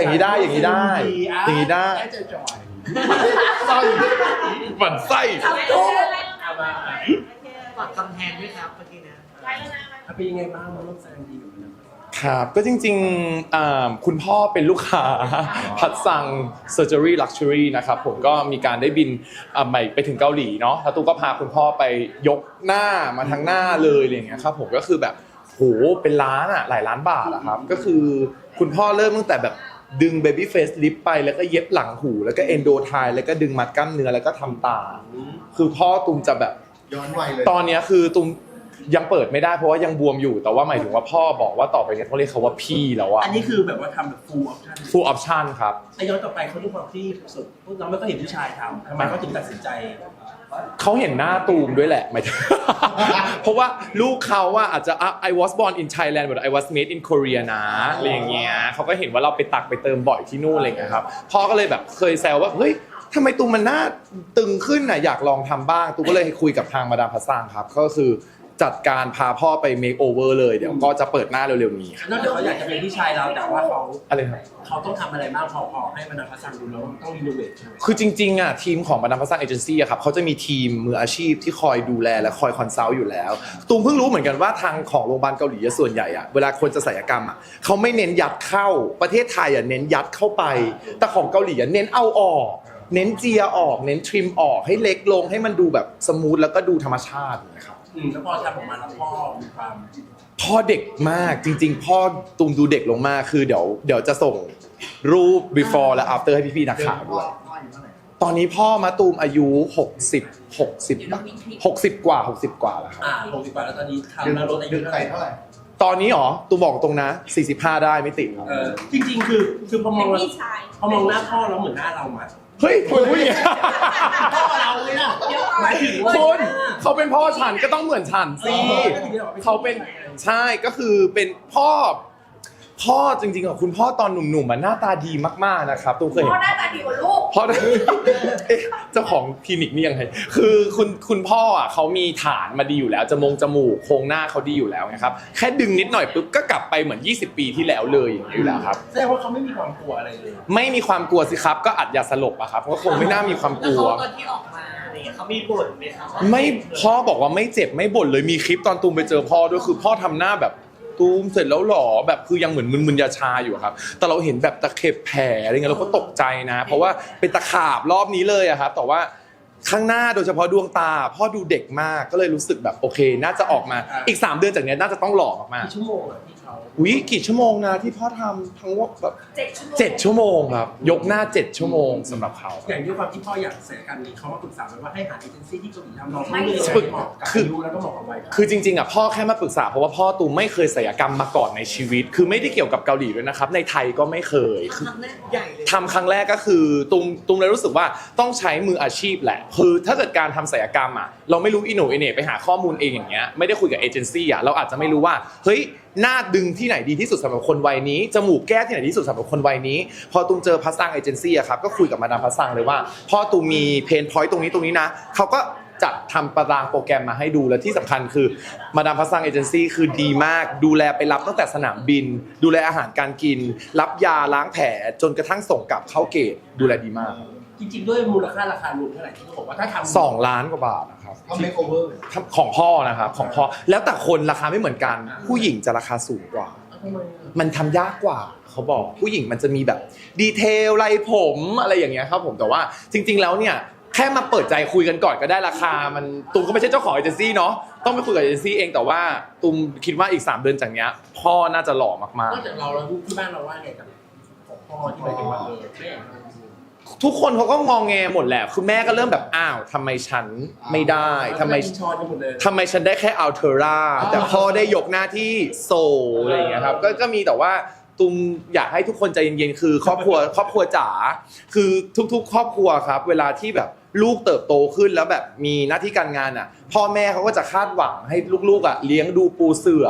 อย่างนี้ได้อย่างนี้ได้ อย่างนี้ได้ได้เจอจอยไส้หมันไส้เอามาฝากคำแทนด้วยครับเมื่อกี้นะเอาเป็นยังไงบ้างมาร่วมแสดงดีกับมันครับก็จริงๆอ่าคุณพ่อเป็นลูกค้าพัดสั่ง Surgery Luxury นะครับผมก็มีการได้บินอ่าใหม่ไปถึงเกาหลีเนาะแล้วตูก็พาคุณพ่อไปยกหน้ามาทั้งหน้าเลยอะไรอย่างเงี้ยครับผมก็คือแบบโหเป็นล้านอะหลายล้านบาทอะครับก็คือคุณพ่อเริ่มตั้งแต่แบบ ดึง baby face lip ไปแล้วก็เย็บหลังหู แล้วก็ endo tie แล้วก็ดึงมัดกล้ามเนื้อแล้วก็ทำตา คือพ่อตุมจะแบบ ย้อนวัยเลย ตอนเนี้ยคือตุม ยังเปิดไม่ได้เพราะว่ายังบวมอยู่ แต่ว่าหมายถึงว่าพ่อบอกว่าต่อไปเนี่ยต้องเรียกเขาว่าพี่แล้วอะ อันนี้คือแบบว่าทำแบบ full option full option ครับ ไอ้ย้อนกลับไปเขาด้วยความที่สุดเราไม่ก็เห็นผู้ชายทำทำไมเขาถึงตัดสินใจ เขาเห็นหน้าตูมด้วยแหละหมายถึง เพราะว่าลูกเขาว่าอาจจะอะ I was born in Thailand but I was made in Korea นะอะไรอย่างเงี้ยเขาก็เห็นว่าเราไปตักไปเติมบ่อยที่นู่นอะไรอย่างเงี้ยครับพ่อก็เลยแบบเคยแซวว่าเฮ้ยทำไมตูมมันหน้าตึงขึ้นน่ะอยากลองทำบ้างตูมก็เลยคุยกับทางมาดามพัสซังครับ ก็คือ จัดการพาพ่อไป make over เลยเดี๋ยวก็จะเปิดหน้าเร็วๆนี้ครับนอกจากเขาอยากจะเป็นพี่ชายเราแต่ว่าเขาอะไรครับ เขาต้องทำอะไรบ้างพอพอให้มันพัฒนาดูแล้วมันต้องรีโนเวทใช่ไหมคือจริงๆอะทีมของมาดามพัสซังเอเจนซี่อะครับเขาจะมีทีมมืออาชีพที่คอยดูแลและคอยคอนซัลท์อยู่แล้วตูมเพิ่งรู้เหมือนกันว่าทางของโรงพยาบาลเกาหลีอะส่วนใหญ่อะเวลาคนจะศัลยกรรมอะเขาไม่เน้นยัดเข้าประเทศไทยอะเน้นยัดเข้าไป แต่ของเกาหลีอะเน้นเอาออก เน้นเจียออก เน้นทริมออกให้เล็กลงให้มันดูแบบสมูทแล้วก็ดูธรรมชาตินะครับ อืมแล้วพอทำออกมาแล้วพ่อมีความพ่อเด็กมากจริง ๆ พ่อตูมดูเด็กลงมากคือเดี๋ยวเดี๋ยวจะส่งรูป before และ after ให้พี่ๆนักข่าวด้วย ตอนนี้พ่อมาตูมอายุ 60 60ป่ะ60 กว่า 60 กว่าแล้วครับ อ่าหกสิบกว่าแล้วตอนนี้เดือนทำแล้วลดอายุเดือนเท่าไก่ไหร่เท่าไหร่ตอนนี้หรอตูมบอกตรงนะ 45 ได้ไม่ติดครับ เออจริง ๆ คือคือพอมองแล้วพี่ชาย พอมองหน้าพ่อแล้วเหมือนหน้าเรามา เฮ้ยคุณผู้หญิงพ่อเราเลยนะหมายถึงว่า คุณเขาเป็นพ่อฉันก็ต้องเหมือนฉันสิเออก็ถึงได้บอกว่าเขาเป็นใช่ก็คือเป็นพ่อ พ่อจริงๆอะคุณพ่อตอนหนุ่มๆมันหน้าตาดีมากๆนะครับตูมเคยเห็พ่อนหน้าตาดีกว่าลูก เพราะเอ๊ะเจ้าของคลินิกนี่ยังไง คือคุณคุณพ่ออะเขามีฐานมาดีอยู่แล้วจมงจมูกโครงหน้าเขาดีอยู่แล้วไงครับ แค่ดึงนิดหน่อยปุ๊บก็กลับไปเหมือน 20 ปีที่แล้วเลยอย่างนี้อยู่แล้วครับ แสดงว่าเขาไม่มีความกลัวอะไรเลยไม่มีความกลัวสิครับ ก็อัดยาสลบอะครับก็คงไม่น่ามีความกลัว แล้วเขาตอนที่ออกมาเนี่ยเขามีบ่นไหมครับว่าไม่พ่อบอกว่าไม่เจ็บไม่บ่นเลยมีคลิปตอนตูมไปเจอพ่อด้วยคือพ่อทำหน้าแบบ ตูมเสร็จแล้วหรอแบบคือยังเหมือนมึนๆยาชาอยู่อะครับ แต่เราเห็นแบบตะเข็บแผลอะไรเงี้ยเราก็ตกใจนะ เพราะว่าเป็นตะขาบรอบนี้เลยอะครับแต่ว่าข้างหน้าโดยเฉพาะดวงตาพ่อดูเด็กมากก็เลยรู้สึกแบบโอเค น่าจะออกมาอีก 3 เดือนจากเนี้ยน่าจะต้องหล่อมากชั่วโมงอะพี่ เขาๆวิกี่ชั่วโมงนะที่พ่อทำทั้งว่าแบบเจ็ดชั่วโมงเจ็ดชั่วโมงครับยกหน้า7ชั่วโมงสำหรับเขาอย่างด้วยความที่พ่ออยากศัลยกรรมนี้เขามาปรึกษาไหมว่าให้หาเอเจนซี่ที่เกาหลีทำเราต้องไม่เลือกฝึกเหมาะกับคืออายุแล้วก็เหมาะกับวัยเขาคือจริงๆอะพ่อแค่มาปรึกษาเพราะว่าพ่อตูมไม่เคยศัลยกรรมมาก่อนในชีวิต คือไม่ได้เกี่ยวกับเกาหลีด้วยนะครับ ในไทยก็ไม่เคยคือครั้งแรกใหญ่เลย ทำครั้งแรกก็คือตูมตูมเลยรู้สึกว่าต้องใช้มืออาชีพแหละคือถ้าเกิดการทำศัลยกรรมอะเราไม่รู้อีโหนอีเหน่ไปหาข้อมูลเองอย่างเงี้ยไม่ได้คุยกับเอเจนซี่อะเราอาจจะไม่รู้ว่าเฮ้ย หน้าดึงที่ไหนดีที่สุดสำหรับคนวัยนี้ จมูกแก้ที่ไหนดีที่สุดสำหรับคนวัยนี้ พอตูมเจอพัสซังเอเจนซี่อะครับ ก็คุยกับมาดามพัสซังเลยว่าพ่อตูมมีเพนพอยต์ตรงนี้ตรงนี้นะ เขาก็จัดทำตารางโปรแกรมมาให้ดูและที่สำคัญคือมาดามพัสซังเอเจนซี่คือดีมาก ดูแลไปรับตั้งแต่สนามบิน ดูแลอาหารการกิน รับยาล้างแผลจนกระทั่งส่งกลับเข้าเกตดูแลดีมาก จริงๆด้วยมูลค่าราคารวมเท่าไหร่ที่เขาบอกว่าถ้าทำสองล้านกว่าบาทนะครับเขาเมคโอเวอร์ของพ่อนะครับของพ่อแล้วแต่คนราคาไม่เหมือนกัน ผู้หญิงจะราคาสูงกว่าทำไมอะมันทำยากกว่า เขาบอกผู้หญิงมันจะมีแบบดีเทลไรผมอะไรอย่างเงี้ยครับผมแต่ว่าจริง ๆ แล้วเนี่ยแค่มาเปิดใจคุยกันก่อนก็ได้ราคา มันตูมก็ไม่ใช่เจ้าของเอเจนซี่เนาะต้องไปคุยกับเอเจนซี่เองแต่ว่าตูมคิดว่าอีก 3 เดือนจากเนี้ยพ่อน่าจะหล่อมากนอกจากเราแล้วที่บ้านเราว่าไงกับของพ่อที่ไปเป็นวันเลยแม่ๆ ทุกคนเขาก็งองแงหมดแหละคือแม่ก็เริ่มแบบอ้าวทำไมฉันไม่ได้ทำไมชอนกันหมดเลย ทำไมฉันได้แค่อัลเทอร่าแต่พ่อได้ยกหน้าที่โซลอะไรอย่างเงี้ยครับก็ก็มีแต่ว่าตุมอยากให้ทุกคนใจเย็นๆคือ ครอบครัวครอบครัวจ๋าคือทุกๆ ครอบครัวครับ เวลาที่แบบลูกเติบโตขึ้นแล้วแบบมีหน้าที่การงานอะ พ่อแม่เขาก็จะคาดหวังให้ลูกๆอะเลี้ยงดูปูเสือ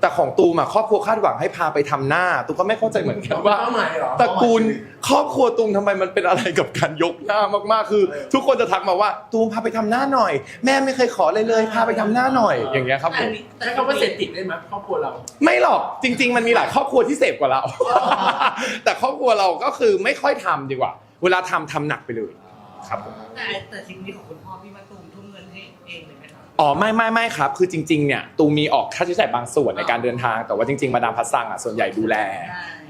แต่ของตูมอะครอบครัวคาดหวังให้พาไปทำหน้าตูมก็ไม่เข้าใจเหมือนกันว่า เป้าหมายเหรอ ตระกูลครอบครัวตูมทำไมมันเป็นอะไรกับการยกหน้ามากๆ คือ ทุกคนจะทักมาว่าตูมพาไปทำหน้าหน่อย แม่ไม่เคยขอเลยเลยพาไปทำหน้าหน่อยอย่างเงี้ยครับผแต่มนี่ใช้คำว่าเสพติดได้ไหมครอบครัวเรา ไม่หรอกจริง ๆ มันมีหลายครอบครัวที่เสพกว่าเรา แต่ครอบครัวเราก็คือไม่ค่อยทำดีกว่า เวลาทำทำหนักไปเลยครับผม แต่แต่ทริปนี้ของคุณพ่อพี่มาตูมทุ่มเงินให้เองเลยไหมครับอ๋อไม่ไม่ไม่ครับ คือจริงๆเนี่ยตูมมีออกค่าใช้จ่ายบางส่วนในการเดินทาง แต่ว่าจริงๆมาดามพัสซังอะส่วนใหญ่ดูแล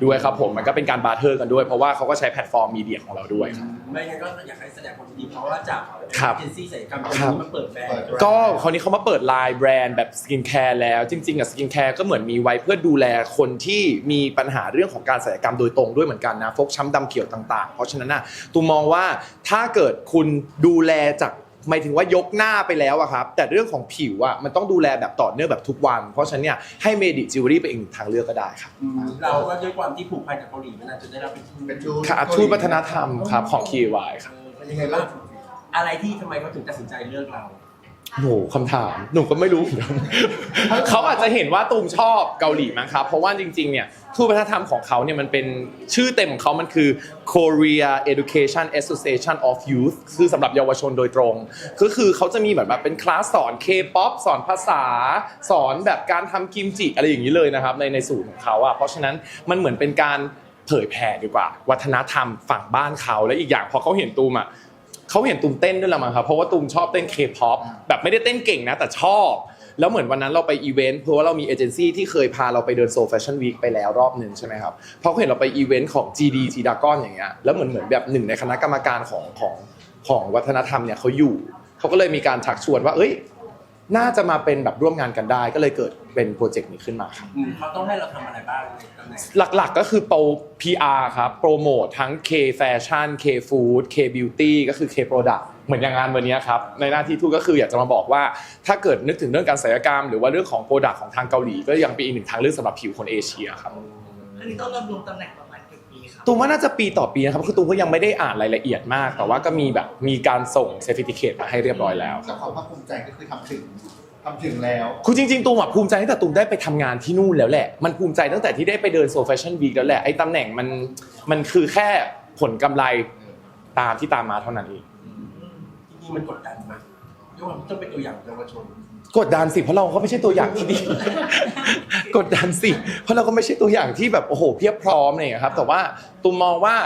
ด้วยครับผมมันก็เป็นการบาร์เทอร์กันด้วย เพราะว่าเขาก็ใช้แพลตฟอร์มมีเดียของเราด้วยครับ ไม่งั้นก็อยากให้แสดงความยินดีเพราะว่าจากครับเอเจนซี่ศัลยกรรมตรงครับนี้มันเปิดแบรนด์ก็คราวนี้เขามาเปิดไลน์แบรนด์แบบสกินแคร์แล้ว จริงๆอะสกินแคร์ก็เหมือนมีไว้เพื่อดูแลคนที่มีปัญหาเรื่องของการศัลยกรรมโดยตรงด้วยเหมือนกันนะฟกช้ำดำเขียวต่าง ๆ เพราะฉะนั้นน่ะตูมมองว่าถ้าเกิดคุณดูแลจาก หมายถึงว่ายกหน้าไปแล้วอะครับ แต่เรื่องของผิวอะมันต้องดูแลแบบต่อเนื่องแบบทุกวัน เพราะฉะนั้นเนี่ยให้เมดิจิวเวลรี่เป็นอีกหนึ่งทางเลือกก็ได้ครับอืมเราก็ด้วยความที่ผูกพันกับเกาหลีมานานจนได้รับเป็นทูตเป็นชูค่ะทูตวัฒนธรรมครับของ KY ครับเออเป็นยังไงบ้างอะไรที่ทำไมเขาถึงตัดสินใจเลือกเรา โหคำถามหนูก็ไม่รู้ เขาอาจจะเห็นว่าตูมชอบเกาหลีมั้งครับ เพราะว่าจริงๆเนี่ยทูตวัฒนธรรมของเขาเนี่ยมันเป็นชื่อเต็มของเขามันคือ Korea Education Association of Youth คือสำหรับเยาวชนโดยตรง ก็คือเขาจะมีแบบว่าเป็นคลาสสอน K-POP สอนภาษา สอนแบบการทำกิมจิอะไรอย่างนี้เลยนะครับในในสูตรของเขาอะเพราะฉะนั้นมันเหมือนเป็นการเผยแผ่ดีกว่า วัฒนธรรมฝั่งบ้านเขาและอีกอย่างพอเขาเห็นตูมอะ เขาเห็นตูมเต้นด้วยละมั้งครับเพราะว่าตูมชอบเต้นเคป๊อปแบบไม่ได้เต้นเก่งนะแต่ชอบ แล้วเหมือนวันนั้นเราไปอีเวนต์เพราะว่าเรามีเอเจนซี่ที่เคยพาเราไปเดินโซแฟชั่นวีคไปแล้วรอบหนึ่งใช่ไหมครับเพราะเขาเห็นเราไปอีเวนต์ของ GD G d a g o n อย่างเงี้ยแล้วเหมือนเหมือนแบบหนึ่งในคณะกรรมการของของของวัฒนธรรมเนี่ยเขาอยู่เขาก็เลยมีการชักชวนว่า เอ้ย น่าจะมาเป็นแบบร่วมงานกันได้ ก็เลยเกิดเป็นโปรเจกต์นี้ขึ้นมาครับอืมเขาต้องให้เราทำอะไรบ้างในตำแหน่งหลักๆก็คือโปร PR ครับโปรโมททั้ง K Fashion K Food K Beauty ก็คือ K Product เหมือนอย่างงานวันนี้ครับในหน้าที่ทูตก็คืออยากจะมาบอกว่า ถ้าเกิดนึกถึงเรื่องการศัลยกรรม หรือว่าเรื่องของโปรดักของทางเกาหลี ก็ยังเป็นอีกหนึ่งทางเลือกสำหรับผิวคนเอเชียครับ อันนี้ต้องดำรงตำแหน่งประมาณกี่ปีครับ ตูมว่าน่าจะปีต่อปีนะครับคือตูมก็ยังไม่ได้อ่านรายละเอียดมาก แต่ว่าก็มีแบบมีการส่งเซอร์ติฟิเคตมาให้เรียบร้อยแล้ว แต่ความภาคภูมิใจก็คือทำถึงทำถึงแล้ว คือจริงๆตูมอะภูมิใจตั้งแต่ตูมได้ไปทำงานที่นู่นแล้วแหละ มันภูมิใจตั้งแต่ที่ได้ไปเดินโซแฟชั่นวีคแล้วแหละ ไอ้ตำแหน่งมันมันคือแค่ผลกำไรตามที่ตามมาเท่านั้นเอง จริงๆมันกดดันไหมด้วยความที่ต้องเป็นตัวอย่างเยาวชน กดดันสิเพราะเราก็ไม่ใช่ตัวอย่างที่ดี กดดันสิเพราะเราก็ไม่ใช่ตัวอย่างที่แบบโอ้โหเพียบพร้อมอะไรอย่างเนี่ยครับ แต่ว่าตูมมองว่า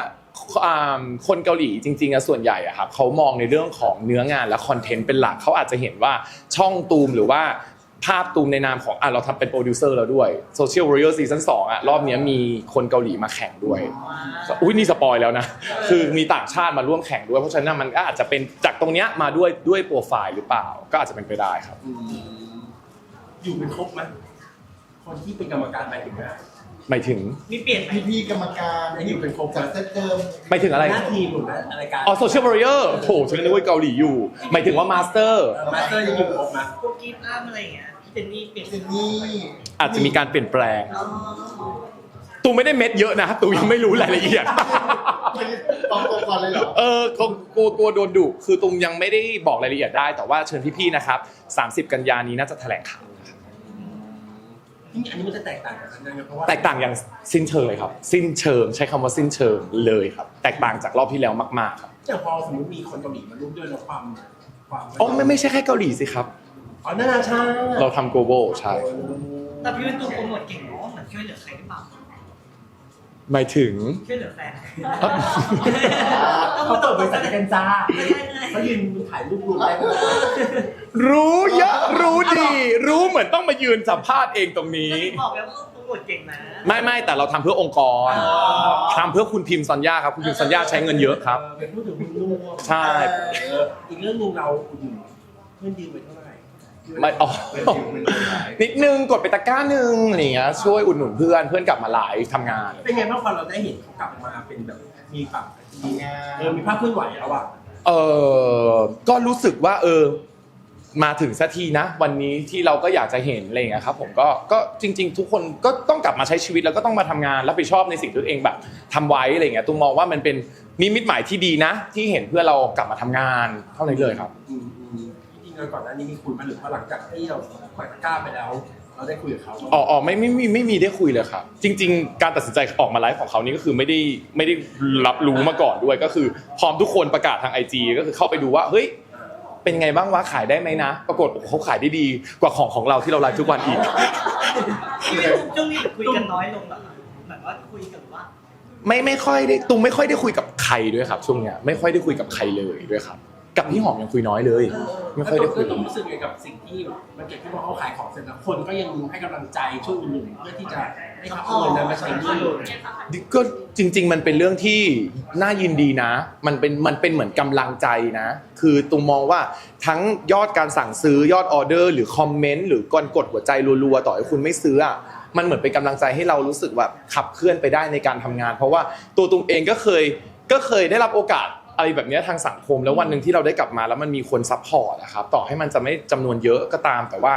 อ่าคนเกาหลีจริงๆอะส่วนใหญ่อะครับเขามองในเรื่องของเนื้องานและคอนเทนต์เป็นหลักเขาอาจจะเห็นว่าช่องตูมหรือว่า ภาพตูมในนามของอะเราทำเป็นโปรดิวเซอร์แล้วด้วย Social Warrior Season 2อะรอบเนี้ยมีคนเกาหลีมาแข่งด้วยอุ้ยนี่สปอยแล้วนะ คือมีต่างชาติมาร่วมแข่งด้วย เพราะฉะนั้นมันก็อาจจะเป็นจากตรงเนี้ยมาด้วยด้วยโปรไฟล์หรือเปล่า ก็อาจจะเป็นไปได้ครับอืมอยู่เป็นครบไหมคนที่เป็นกรรมการหมายถึงว่า หมายถึงมีเปลี่ยนไหมพี่พี่ๆกรรมการอยู่เป็นครบจากเซตเดิมหมายถึงอะไร หน้าทีมหรืออะไรการอ๋อ Social Warrior โถฉันนึกว่าเกาหลีอยู่ หมายถึงว่า Master มาสเตอร์ยังอยู่ครบไหมพวกกีตาร์อะไรอย่างเงี้ยพี่เจนนี่เปลี่ยนเจนนี่อาจจะมีการเปลี่ยนแปลง อ๋อตูไม่ได้เม็ดเยอะนะ ตูยังไม่รู้รายละเอียด ตองตัวก่อนเลยเหรอ เออเขากลัวกลัวโดนดุคือตุมยังไม่ได้บอกรายละเอียดได้ แต่ว่าเชิญพี่ๆนะครับ 30 กันยานี้น่าจะแถลงข่าว จริงๆอันนี้มันจะแตกต่างกันนะเพราะว่าแตกต่างอย่างสิ้นเชิงเลยครับ สิ้นเชิง ใช้คำว่าสิ้นเชิงเลยครับ แตกต่างจากรอบที่แล้วมากๆครับอย่างพอสมมติมีคนเกาหลีมาร่วมด้วยแล้วความความอ๋อไม่ไม่ใช่แค่เกาหลีสิครับอ๋อนานาชาติเราทำ global ใช่ แต่พี่เป็นตัวโปรโมทเก่งเนาะเหมือนช่วยเหลือใครหรือเปล่า หมายถึง ช่วยเหลือแฟนเขาเปิดบริษัทกันจ้าไม่ใช่ไม่เขาใช่ยืนถ่ายรูปรวมได้ไหมรู้เยอะรู้ดี รู้เหมือนต้องมายืนสัมภาษณ์เองตรงนี้ บอกแล้วว่าโปรโมทเก่งนะ ไม่ไม่แต่เราทำเพื่อองค์กรทำเพื่อคุณพิมพ์สัญญาครับ คุณพิมพ์สัญญาใช้เงินเยอะครับเออเป็นผู้ถือหุ้นร่วมใช่ เอออีกเรื่องหนึงเราอุดหนุนเพื่อนยืมไปเท่าไหร่ ไม่อ๋อเป็นดิวเป็นดิวไหนนิดนึงกดไปตะกร้าหนึ่งอะไรอย่างเงี้ยช่วยอุดหนุนเพื่อนเพื่อนกลับมาไลฟ์ทำงาน เป็นไงบ้างพอเราได้เห็นเขากลับมาเป็นแบบมีปรับมีงานเออมีภาพเคลื่อนไหวแล้วอะเออก็รู้สึกว่า เออ มาถึงสักทีนะ วันนี้ที่เราก็อยากจะเห็นอะไรอย่างเงี้ยครับ ผมก็ก็จริง ๆ ทุกคนก็ต้องกลับมาใช้ชีวิตแล้วก็ต้องมาทำงานรับผิดชอบในสิ่งที่ตัวเองแบบทำไว้อะไรอย่างเงี้ยตุ้มมองว่ามันเป็นนิมิตหมายที่ดีนะ ที่เห็นเพื่อนเรากลับมาทำงานเท่านั้นเลยครับ อืม อืมจริงๆแล้วก่อนหน้านี้มีคุยมาหรือพอหลังจากที่เราปล่อยตะกร้าไปแล้ว เราได้คุยกับเขาอ๋ออ๋อไม่ไม่ไม่ไม่มีได้คุยเลยครับ จริง ๆ การตัดสินใจออกมาไลฟ์ของเขานี่ก็คือไม่ได้ไม่ได้รับรู้มาก่อนด้วยก็คือ พร้อมทุกคนประกาศทางไอจก็คือเข้าไปดูว่าเฮ้ยเป็นไงบ้างวะขายได้ไหมนะ ปรากฏเขาขายได้ดีกว่าของของเราที่เราไลฟ์ทุกวันอีกพี่ตุ้มช่วงนี้คุยกันน้อยลงเหรอคะเหมือนว่าคุยกันว่า ไม่ไม่ค่อยได้ตุ้มไม่ค่อยได้คุยกับใครด้วยครับ ช่วงเนี้ยไม่ค่อยได้คุยกับใครเลยด้วยครับ กับพี่หอมยังคุยน้อยเลย ไม่ค่อยได้คุย แล้วตุ้มรู้สึกยังไงกับสิ่งที่มันเกิดขึ้นว่าเขาขายของเสร็จแล้วคนก็ยังให้กำลังใจช่วยอุดหนุนเพื่อที่จะให้เขาเอาเงินนั้นมาใช้หนี้ก็จริง ๆ มันเป็นเรื่องที่น่ายินดีนะ มันเป็นมันเป็นเหมือนกำลังใจนะ คือตุ้มมองว่าทั้งยอดการสั่งซื้อยอดออเดอร์ หรือคอมเมนต์หรือการกดหัวใจรัวๆ ต่อให้คุณไม่ซื้ออะมันเหมือนเป็นกำลังใจให้เรารู้สึกแบบขับเคลื่อนไปได้ในการทำงาน เพราะว่าตัวตุ้มเองก็เคยก็เคยได้รับโอกาส อะไรแบบเนี้ยทางสังคมแล้ววันหนึ่งที่เราได้กลับมา แล้วมันมีคนซัพพอร์ตนะครับต่อให้มันจะไม่จำนวนเยอะก็ตาม แต่ว่า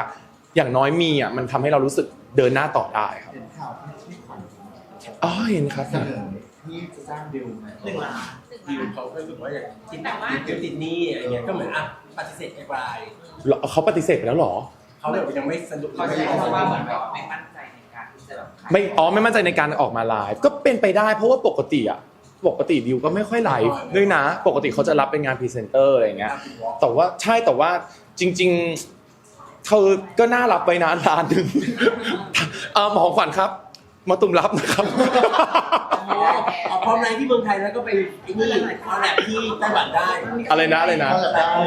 อย่างน้อยมีอะมันทำให้เรารู้สึกเดินหน้าต่อได้ครับเห็นข่าวที่ที่ขวัญอ๋อเห็นครับเสนอที่จะจ้างดิวไหมหนึ่งล้านดิวเขาก็รู้สึกว่าอย่างติดติดติดหนี้อะไรเงี้ยก็เหมือนอะปฏิเสธไปเหรอเขาปฏิเสธไปแล้วเหรอเขาแบบยังไม่สนุกเขาใช้คำว่าเหมือนแบบไม่มั่นใจในการที่จะแบบขายไม่อ๋อไม่มั่นใจในการออกมาไลฟ์ก็เป็นไปได้เพราะว่าปกติอะ ปกติดิวก็ไม่ค่อยไลฟ์ด้วยนะ ปกติเขาจะรับเป็นงานพรีเซนเตอร์อะไรอย่างเงี้ยแต่ว่าใช่แต่ว่าจริง ๆ เธอก็น่ารับไปนะร้านหนึ่งเออหมอขวัญครับ มาตุมรับนะครับ เอาพร้อมไลฟ์ที่เมืองไทยแล้วก็ไปไอ้นี่คอลแลบที่ไต้หวันได้อะไรนะอะไรนะ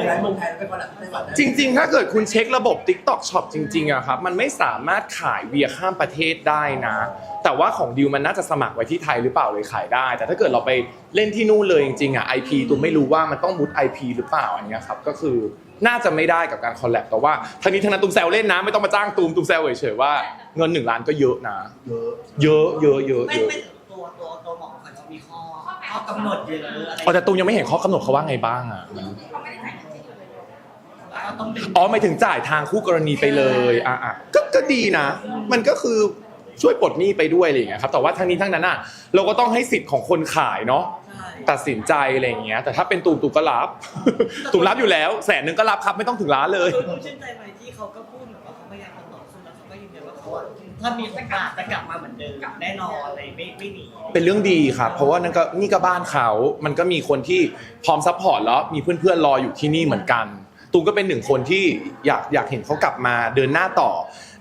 ไลฟ์เมืองไทยแล้วไปคอลแลบที่ไต้หวันได้จริง ๆ ถ้าเกิดคุณเช็คระบบ TikTok Shop จริงๆอะครับ มันไม่สามารถขายเวียข้ามประเทศได้นะ แต่ว่าของดิวมันน่าจะสมัครไว้ที่ไทยหรือเปล่าเลยขายได้ แต่ถ้าเกิดเราไปเล่นที่นู่นเลยจริงๆอะ IP ตูมไม่รู้ว่ามันต้องมุด IP หรือเปล่าอันเนี้ยครับ ก็คือน่าจะไม่ได้กับการคอลแลบแต่ว่าทั้งนี้ทั้งนั้นตูมแซวเล่นนะไม่ต้องมาจ้างตูมตูมแซวเฉยๆว่าเงินหนึ่งล้านก็เยอะนะ เยอะเยอะเยอะเยอะ ไม่เยอะไม่ กำหนดเยอะอะไรอ๋อแต่ตูมยังไม่เห็นข้อกำหนดเขาว่าไงบ้างอะแล้วต้องเป็นอ๋อหมายถึงจ่ายทางคู่กรณีไปเลยอะอะก็ก็ดีนะ มันก็คือช่วยปลดหนี้ไปด้วยอะไรอย่างเงี้ยครับแต่ว่าทั้งนี้ทั้งนั้นอะเราก็ต้องให้สิทธิ์ของคนขายเนาะใช่ตัดสินใจอะไรอย่างเงี้ย แต่ถ้าเป็นตูมตูมก็รับ ตูมรับอยู่แล้วแสนหนึ่งก็รับครับไม่ต้องถึงล้านเลยคือคุณชื่นใจไหมที่เขาก็พูดแบบว่าเขาพยายามจะต่อสู้แล้วเขาก็ยืนยันว่าเขาอะ ถ้ามีโอกาสจะกลับมาเหมือนเดิมแน่นอนอะไรไม่ไม่หนีเป็นเรื่องดีครับเพราะว่านั่นก็นี่ก็บ้านเขา มันก็มีคนที่พร้อมซัพพอร์ตแล้วมีเพื่อนๆรออยู่ที่นี่เหมือนกันตูมก็เป็นหนึ่งคนที่อยากอยากเห็นเขากลับมาเดินหน้าต่อ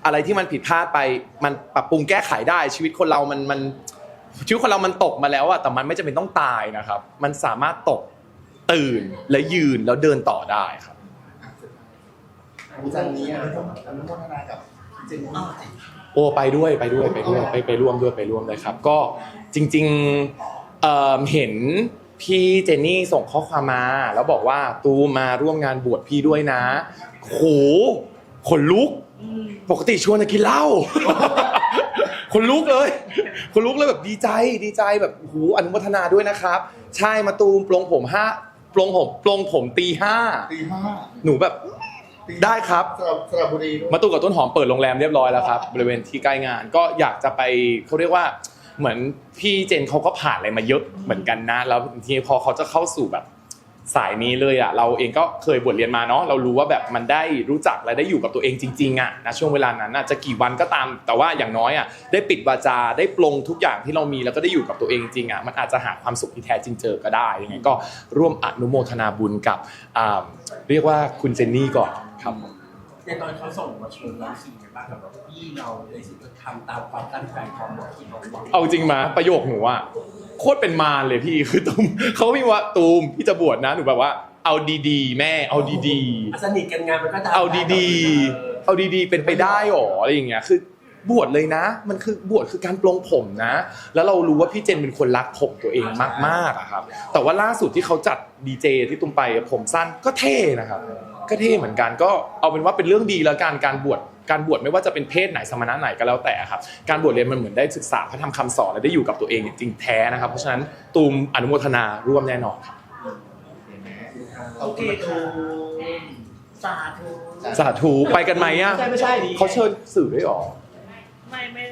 อะไรที่มันผิดพลาดไปมันปรับปรุงแก้ไขได้ชีวิตคนเรามันมันชีวิตคนเรามันตกมาแล้วอะแต่มันไม่จำเป็นต้องตายนะครับ มันสามารถตกตื่นและยืนแล้วเดินต่อได้ครับ อาจารย์นี้อนุโมทนากับเจนนี่อ๋อโอ้ไปด้วยไปด้วยไปด้วยไปไปร่วมด้วยไปร่วมเลยครับ ก็จริงๆเอ่อเห็นพี่เจนนี่ส่งข้อความมา แล้วบอกว่าตูมาร่วมงานบวชพี่ด้วยนะโหขนลุกอืมปกติชวนจะกินเหล้า คนลุกเลยคนลุกเลยแบบดีใจดีใจแบบโอ้โหอนุโมทนาด้วยนะครับ ใช่มาตูมปลงผมห้าปลงผมปลงผมตีห้าตีห้า หนูแบบตี ได้ครับ สระสระบุรีด้วย มาตูมกับต้นหอมเปิดโรงแรมเรียบร้อยแล้วครับบริเวณที่ใกล้งานก็อยากจะไปเขาเรียกว่าเหมือนพี่เจนเขาก็ผ่านอะไรมาเยอะเหมือนกันนะแล้วทีนี้พอเขาจะเข้าสู่แบบสายนี้เลยอะเราเองก็เคยบวชเรียนมาเนาะเรารู้ว่าแบบมันได้รู้จักและได้อยู่กับตัวเองจริงๆอะนะช่วงเวลานั้นน่ะจะกี่วันก็ตาม แต่ว่าอย่างน้อยอะได้ปิดวาจาได้ปลงทุกอย่างที่เรามีแล้วก็ได้อยู่กับตัวเองจริงอะมันอาจจะหาความสุขที่แท้จริงเจอก็ได้ยังไงก็ร่วมอนุโมทนาบุญกับอ่าเรียกว่าคุณเจนนี่ก่อน ครับผมในตอนเขาส่งมาชวนเราสิ่งไงบ้างกับที่เราในสิ่งที่ทำตามความตั้งใจของหมอที่เขาบอกเอาจริงมาประโยคหนูอะโคตรเป็นมารเลยพี่คือตูมเขาพี่ว่าตูมพี่จะบวชนะหนูแบบว่า เอาดีๆ แม่เอาดีสนิทกันงานมันก็จะๆเอาดีๆ เอาดีๆ เป็นไปได้หรออะไรอย่างเงี้ยคือบวชเลยนะ มันคือบวชคือการปลงผมนะ แล้วเรารู้ว่าพี่เจนเป็นคนรักผมตัวเองมากๆอะครับ แต่ว่าล่าสุดที่เขาจัดดีเจที่ตุ้มไปผมสั้นก็เท่นะครับ ก็เท่เหมือนกันก็เอาเป็นว่าเป็นเรื่องดีแล้วกันการบวชการบวชไม่ว่าจะเป็นเพศไหนสมณะไหนก็แล้วแต่ครับการบวชเรียนมันเหมือนได้ศึกษาพระธรรมคำสอนและได้อยู่กับตัวเองจริงๆแท้นะครับ เพราะฉะนั้นตูมอนุโมทนาร่วมแน่นอนครับโอเคดูสาธุสาธุไปกันไหมอะไม่ใช่ไม่ใช่เขาเชิญสื่อด้วยหรอไม่ไม่